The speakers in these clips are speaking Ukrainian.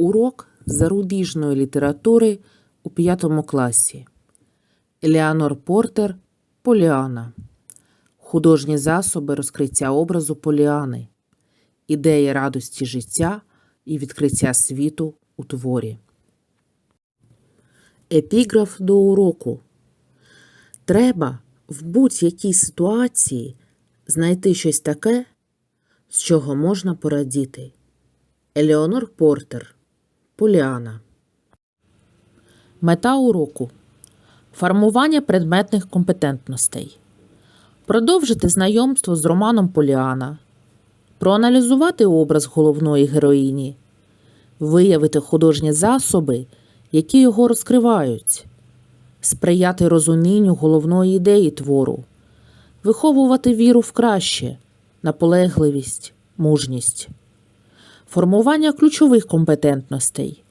Урок зарубіжної літератури у п'ятому класі. Елеонор Портер Поліана. Художні засоби розкриття образу Поліани. Ідея радості життя і відкриття світу у творі. Епіграф до уроку. Треба в будь-якій ситуації знайти щось таке, з чого можна порадіти. Елеонор Портер Поліана. Мета уроку формування предметних компетентностей. Продовжити знайомство з романом Поліана. Проаналізувати образ головної героїні. Виявити художні засоби, які його розкривають. Сприяти розумінню головної ідеї твору. Виховувати віру в краще, наполегливість, мужність формування ключових компетентностей,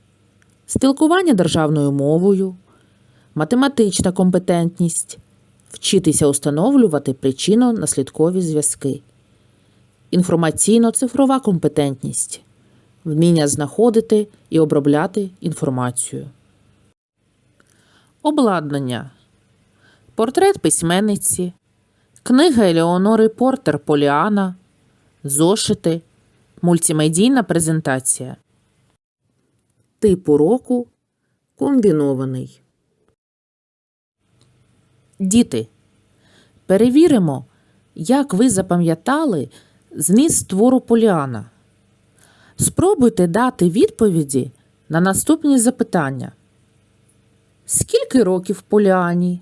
спілкування державною мовою, математична компетентність, вчитися установлювати причинно-наслідкові зв'язки, інформаційно-цифрова компетентність, вміння знаходити і обробляти інформацію. Обладнання. Портрет письменниці. Книга Елеонори Портер Поліана. Зошити. Мультимедійна презентація. Тип уроку комбінований. Діти. Перевіримо, як ви запам'ятали зміст твору Поліана. Спробуйте дати відповіді на наступні запитання. Скільки років Поліані?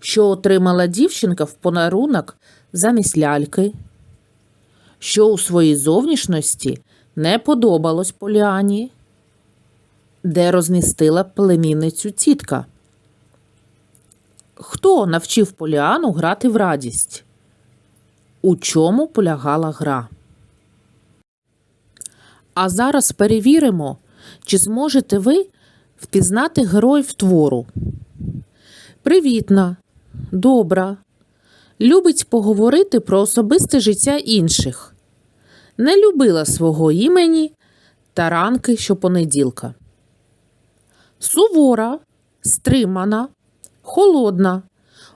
Що отримала дівчинка в подарунок замість ляльки? Що у своїй зовнішності не подобалось Поліані, де розмістила племінницю тітка. Хто навчив Поліану грати в радість? У чому полягала гра? А зараз перевіримо, чи зможете ви впізнати героїв твору. Привітна, добра, любить поговорити про особисте життя інших, не любила свого імені та ранки щопонеділка. Сувора, стримана, холодна,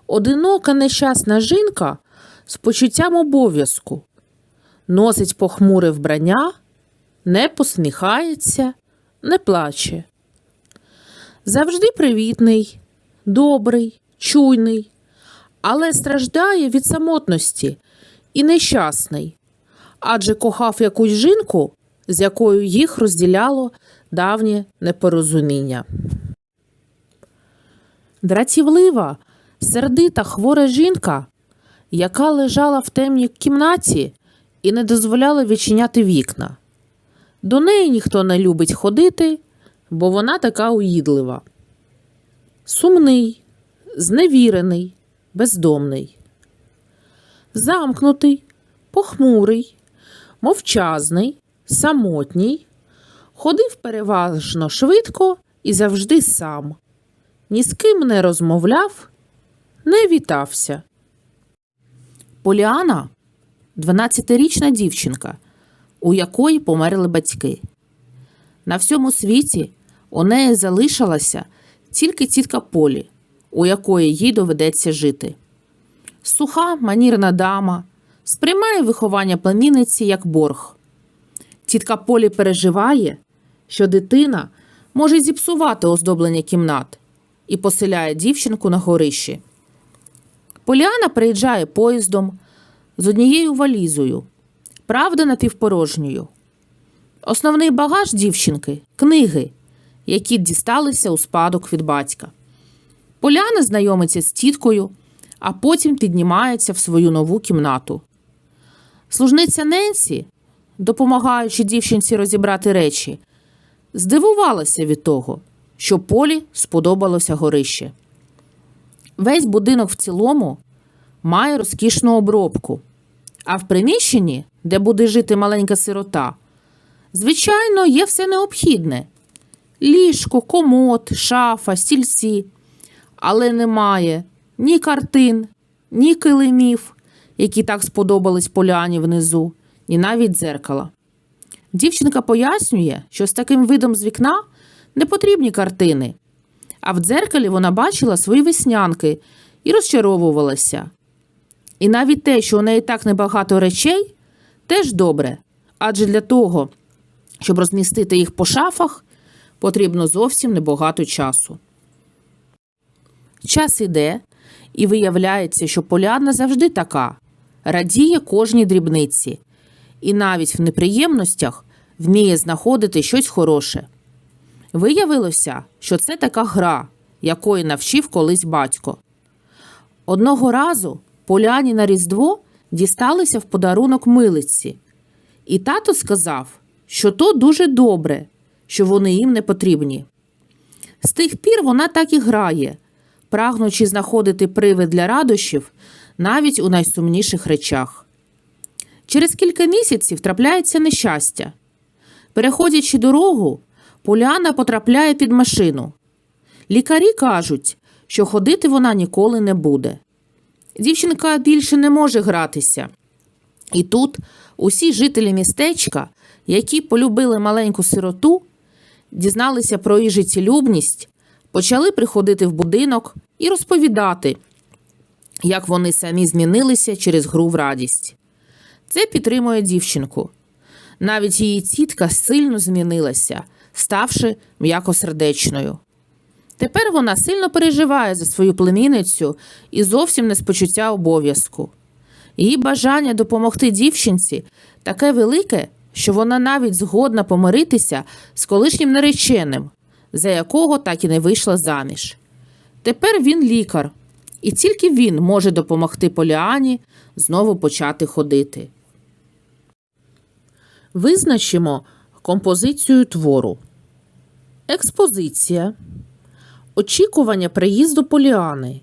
одинока нещасна жінка з почуттям обов'язку, носить похмуре вбрання, не посміхається, не плаче. Завжди привітний, добрий, чуйний, але страждає від самотності і нещасний, адже кохав якусь жінку, з якою їх розділяло давнє непорозуміння. Дратівлива, сердита хвора жінка, яка лежала в темній кімнаті і не дозволяла відчиняти вікна. До неї ніхто не любить ходити, бо вона така уїдлива. Сумний, зневірений, бездомний, замкнутий, похмурий, мовчазний, самотній, ходив переважно швидко і завжди сам, ні з ким не розмовляв, не вітався. Поліана 12-річна дівчинка, у якої померли батьки. На всьому світі у неї залишилася тільки тітка Полі, у якої їй доведеться жити. Суха, манірна дама сприймає виховання племінниці як борг. Тітка Полі переживає, що дитина може зіпсувати оздоблення кімнат і поселяє дівчинку на горищі. Поліана приїжджає поїздом з однією валізою, правда напівпорожньою. Основний багаж дівчинки книги, які дісталися у спадок від батька. Поляна знайомиться з тіткою, а потім піднімається в свою нову кімнату. Служниця Ненсі, допомагаючи дівчинці розібрати речі, здивувалася від того, що Полі сподобалося горище. Весь будинок в цілому має розкішну обробку, а в приміщенні, де буде жити маленька сирота, звичайно, є все необхідне: ліжко, комод, шафа, стільці. Але немає ні картин, ні килимів, які так сподобались поляні внизу, ні навіть дзеркала. Дівчинка пояснює, що з таким видом з вікна не потрібні картини, а в дзеркалі вона бачила свої веснянки і розчаровувалася. І навіть те, що у неї так небагато речей, теж добре, адже для того, щоб розмістити їх по шафах, потрібно зовсім небагато часу. Час іде, і виявляється, що Поляна завжди така, радіє кожній дрібниці, і навіть в неприємностях вміє знаходити щось хороше. Виявилося, що це така гра, якої навчив колись батько. Одного разу Поляні на Різдво дісталися в подарунок милиці, і тато сказав, що то дуже добре, що вони їм не потрібні. З тих пір вона так і грає, прагнучи знаходити привид для радощів навіть у найсумніших речах. Через кілька місяців трапляється нещастя. Переходячи дорогу, Поляна потрапляє під машину. Лікарі кажуть, що ходити вона ніколи не буде. Дівчинка більше не може гратися. І тут усі жителі містечка, які полюбили маленьку сироту, дізналися про її життєлюбність, почали приходити в будинок і розповідати, як вони самі змінилися через гру в радість. Це підтримує дівчинку. Навіть її тітка сильно змінилася, ставши м'якосердечною. Тепер вона сильно переживає за свою племінницю і зовсім не з почуття обов'язку. Її бажання допомогти дівчинці таке велике, що вона навіть згодна помиритися з колишнім нареченим, за якого так і не вийшла заміж. Тепер він лікар, і тільки він може допомогти Поліані знову почати ходити. Визначимо композицію твору. Експозиція. Очікування приїзду Поліани.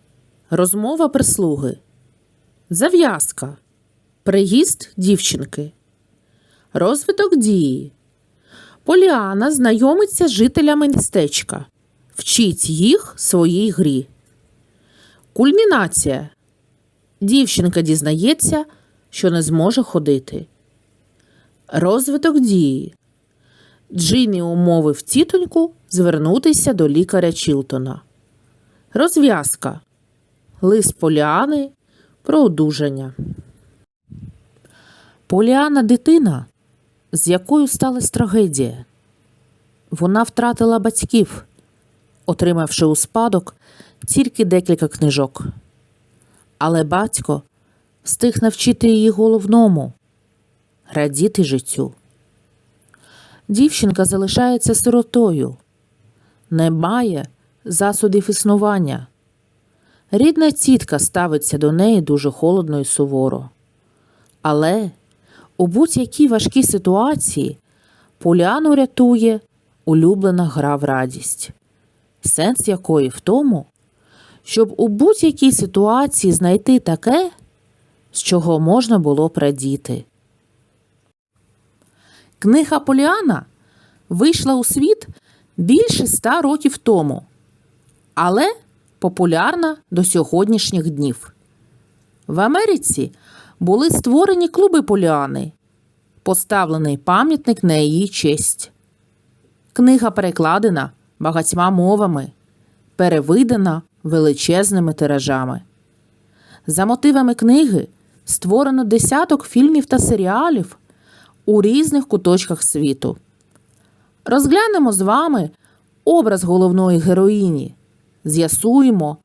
Розмова прислуги. Зав'язка. Приїзд дівчинки. Розвиток дії. Поліана знайомиться з жителями містечка. Вчить їх своїй грі. Кульмінація. Дівчинка дізнається, що не зможе ходити. Розвиток дії. Джиммі умовив тітоньку звернутися до лікаря Чілтона. Розв'язка. Лист Поліани про одужання. Поліана дитина, з якою сталася трагедія. Вона втратила батьків, отримавши у спадок тільки декілька книжок. Але батько встиг навчити її головному радіти життю. Дівчинка залишається сиротою, не має засобів існування. Рідна тітка ставиться до неї дуже холодно і суворо. Але у будь-якій важкій ситуації Поляну рятує улюблена гра в радість, сенс якої в тому, щоб у будь-якій ситуації знайти таке, з чого можна було б радіти. Книга Поліана вийшла у світ більше ста років тому, але популярна до сьогоднішніх днів. В Америці були створені клуби Поліани, поставлений пам'ятник на її честь. Книга перекладена багатьма мовами, перевидана величезними тиражами. За мотивами книги створено десяток фільмів та серіалів у різних куточках світу. Розглянемо з вами образ головної героїні, з'ясуємо,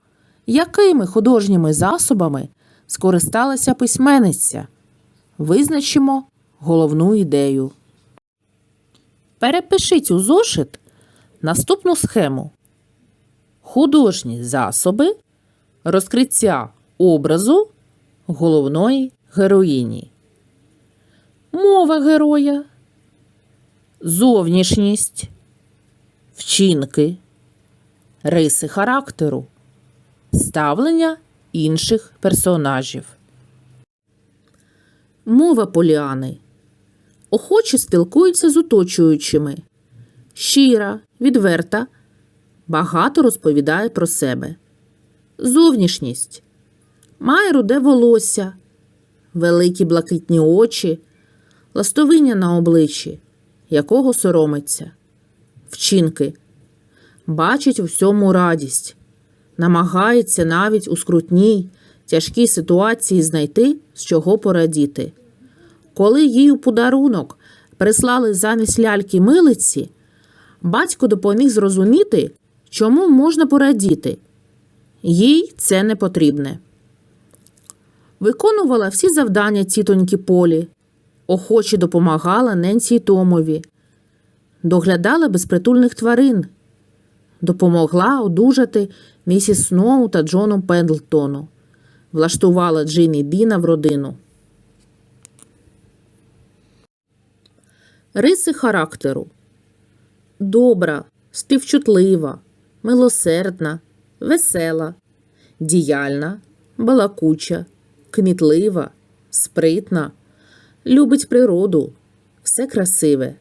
якими художніми засобами скористалася письменниця, визначимо головну ідею. Перепишіть у зошит наступну схему: художні засоби розкриття образу головної героїні. Мова героя, зовнішність, вчинки, риси характеру, ставлення інших персонажів. Мова Поліани охоче спілкується з оточуючими, щира, відверта, багато розповідає про себе. Зовнішність має руде волосся, великі блакитні очі, ластовиння на обличчі, якого соромиться. Вчинки. Бачить у всьому радість, намагається навіть у скрутній, тяжкій ситуації знайти, з чого порадіти. Коли їй у подарунок прислали замість ляльки милиці, батько допоміг зрозуміти, чому можна порадіти. Їй це не потрібне. Виконувала всі завдання тітоньки Полі, охоче допомагала Ненсі й Томові, доглядала безпритульних тварин, допомогла одужати місіс Сноу та Джону Пендлтону, влаштувала Джині Біна в родину. Риси характеру добра, співчутлива, милосердна, весела, діяльна, балакуча, кмітлива, спритна, любить природу, все красиве,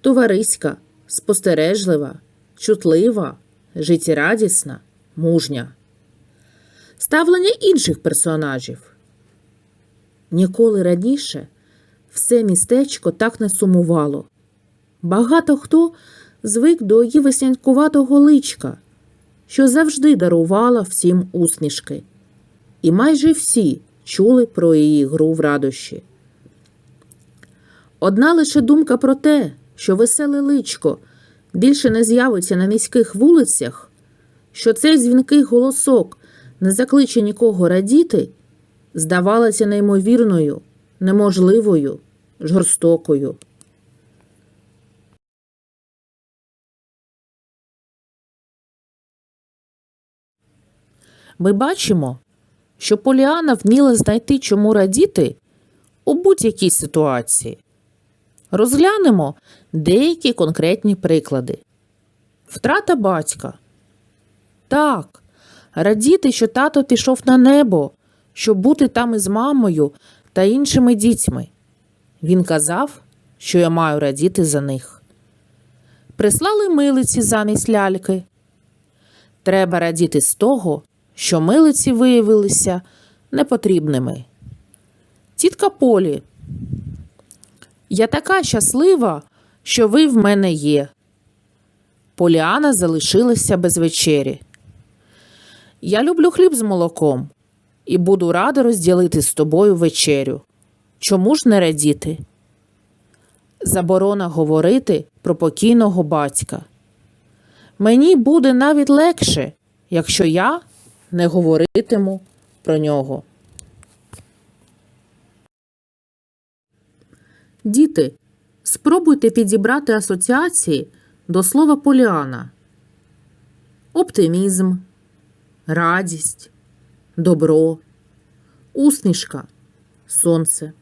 товариська, спостережлива, чутлива, життєрадісна, мужня. Ставлення інших персонажів. Ніколи раніше все містечко так не сумувало. Багато хто звик до її веснянкуватого личка, що завжди дарувала всім усмішки. І майже всі чули про її гру в радощі. Одна лише думка про те, що веселе личко більше не з'явиться на міських вулицях, що цей дзвінкий голосок не закличе нікого радіти, здавалася неймовірною, неможливою, жорстокою. Ми бачимо, що Поліана вміла знайти чому радіти у будь-якій ситуації. Розглянемо деякі конкретні приклади. Втрата батька. Так, радіти, що тато пішов на небо, щоб бути там із мамою та іншими дітьми. Він казав, що я маю радіти за них. Прислали милиці замість ляльки. Треба радіти з того, що милиці виявилися непотрібними. Тітка Полі. Я така щаслива, що ви в мене є. Поліана залишилася без вечері. Я люблю хліб з молоком і буду рада розділити з тобою вечерю. Чому ж не радіти? Заборона говорити про покійного батька. Мені буде навіть легше, якщо я не говоритиму про нього. Діти, спробуйте підібрати асоціації до слова Поліана. Оптимізм, радість, добро, усмішка, сонце.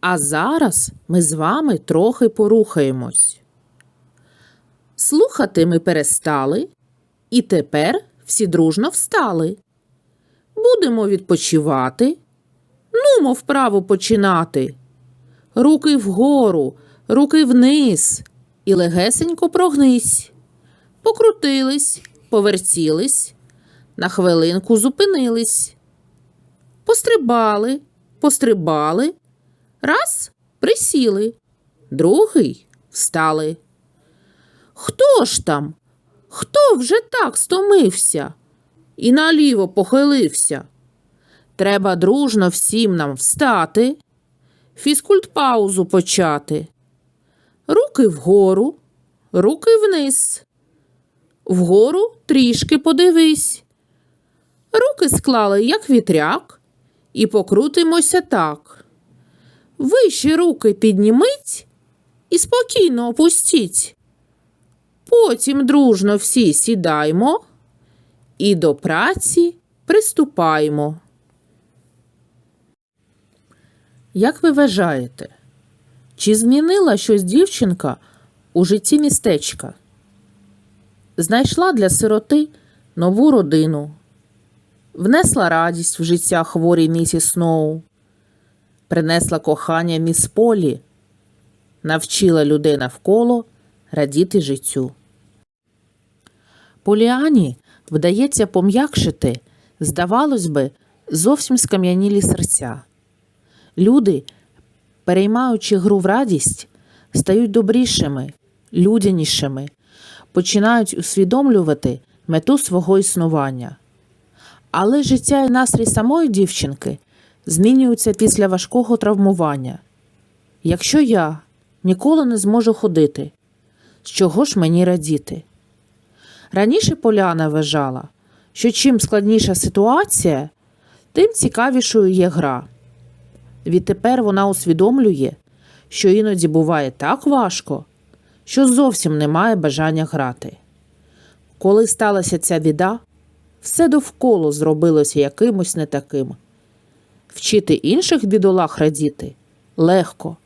А зараз ми з вами трохи порухаємось. Слухати ми перестали, і тепер всі дружно встали. Будемо відпочивати. Нумо вправо починати. Руки вгору, руки вниз і легесенько прогнись. Покрутились, повертілись, на хвилинку зупинились. Пострибали, пострибали. Раз присіли, другий встали. Хто ж там? Хто вже так стомився і наліво похилився? Треба дружно всім нам встати, фізкульт паузу почати. Руки вгору, руки вниз. Вгору трішки подивись. Руки склали, як вітряк, і покрутимося так. Вище руки підніміть і спокійно опустіть. Потім дружно всі сідаймо і до праці приступаємо. Як ви вважаєте, чи змінила щось дівчинка у житті містечка? Знайшла для сироти нову родину, внесла радість в життя хворій місіс Сноу, принесла кохання міс Полі, навчила людей навколо радіти життю. Поліані вдається пом'якшити, здавалось би, зовсім скам'янілі серця. Люди переймаючи гру в радість, стають добрішими, людянішими, починають усвідомлювати мету свого існування. Але життя і настрій самої дівчинки змінюються після важкого травмування. Якщо я ніколи не зможу ходити, з чого ж мені радіти? Раніше Поляна вважала, що чим складніша ситуація, тим цікавішою є гра. Відтепер вона усвідомлює, що іноді буває так важко, що зовсім немає бажання грати. Коли сталася ця біда, все довкола зробилося якимось не таким. Вчити інших бідолах радіти легко,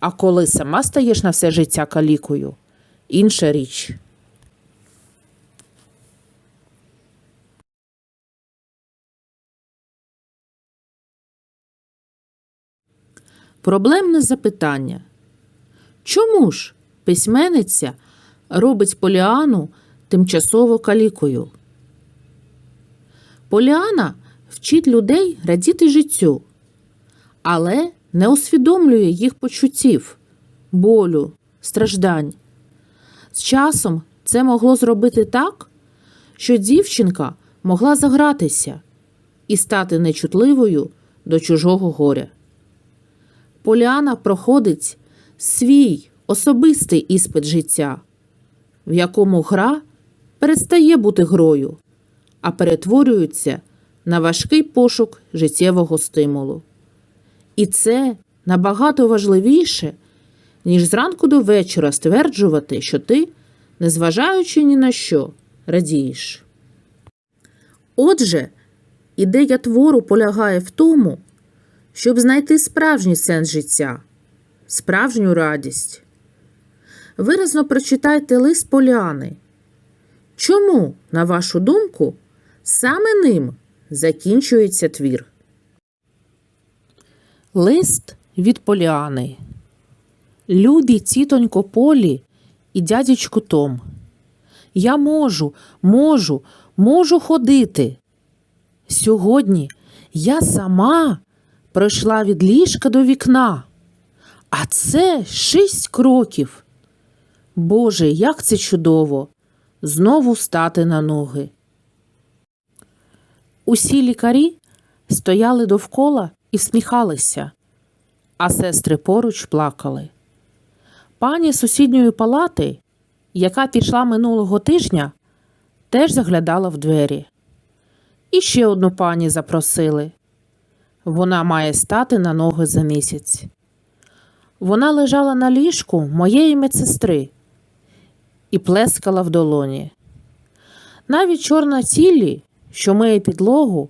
а коли сама стаєш на все життя калікою інша річ. Проблемне запитання. Чому ж письменниця робить Поліану тимчасово калікою? Поліана вчить людей радіти життю, але не усвідомлює їх почуттів, болю, страждань. З часом це могло зробити так, що дівчинка могла загратися і стати нечутливою до чужого горя. Поліана проходить свій особистий іспит життя, в якому гра перестає бути грою, а перетворюється на важкий пошук життєвого стимулу. І це набагато важливіше, ніж зранку до вечора стверджувати, що ти, незважаючи ні на що, радієш. Отже, ідея твору полягає в тому, щоб знайти справжній сенс життя, справжню радість. Виразно прочитайте лист Поліани. Чому, на вашу думку, саме ним закінчується твір? Лист від Поліани. Любі тітонько Полі і дядечку Том. Я можу, можу, можу ходити. Сьогодні я сама пройшла від ліжка до вікна, а це шість кроків. Боже, як це чудово! Знову стати на ноги. Усі лікарі стояли довкола і всміхалися, а сестри поруч плакали. Пані сусідньої палати, яка пішла минулого тижня, теж заглядала в двері. І ще одну пані запросили. Вона має стати на ноги за місяць. Вона лежала на ліжку моєї медсестри і плескала в долоні. Навіть чорна тілі, що миє підлогу,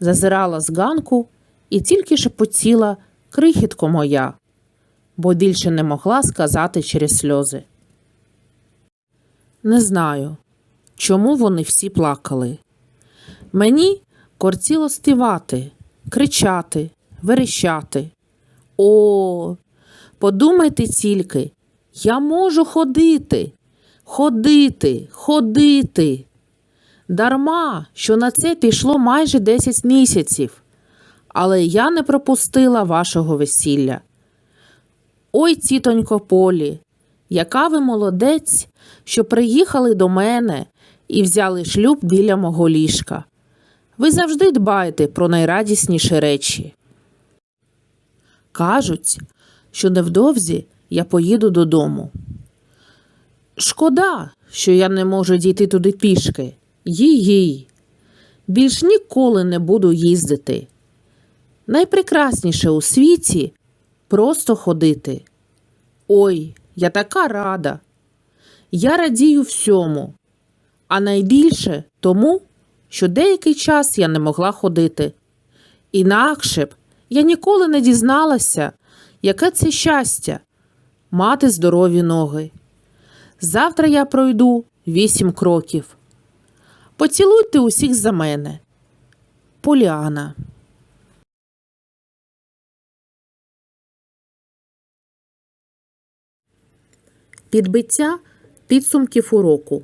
зазирала з ганку і тільки шепотіла крихітко моя, бо більше не могла сказати через сльози. Не знаю, чому вони всі плакали. Мені кортіло співати, кричати, верещати. О, подумайте тільки, я можу ходити, ходити, ходити. Дарма, що на це пішло майже 10 місяців, але я не пропустила вашого весілля. Ой, тітонько Полі, яка ви молодець, що приїхали до мене і взяли шлюб біля мого ліжка. Ви завжди дбаєте про найрадісніші речі. Кажуть, що невдовзі я поїду додому. Шкода, що я не можу дійти туди пішки. Їй-їй. Більш ніколи не буду їздити. Найпрекрасніше у світі просто ходити. Ой, я така рада. Я радію всьому, а найбільше тому, що деякий час я не могла ходити. Інакше б я ніколи не дізналася, яке це щастя мати здорові ноги. Завтра я пройду вісім кроків. Поцілуйте усіх за мене. Поліана. Підбиття підсумків уроку.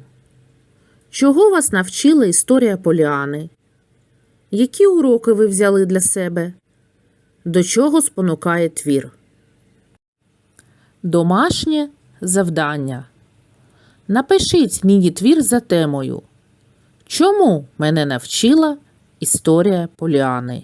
Чого вас навчила історія Поліани? Які уроки ви взяли для себе? До чого спонукає твір? Домашнє завдання. Напишіть міні-твір за темою. Чому мене навчила історія Поліани?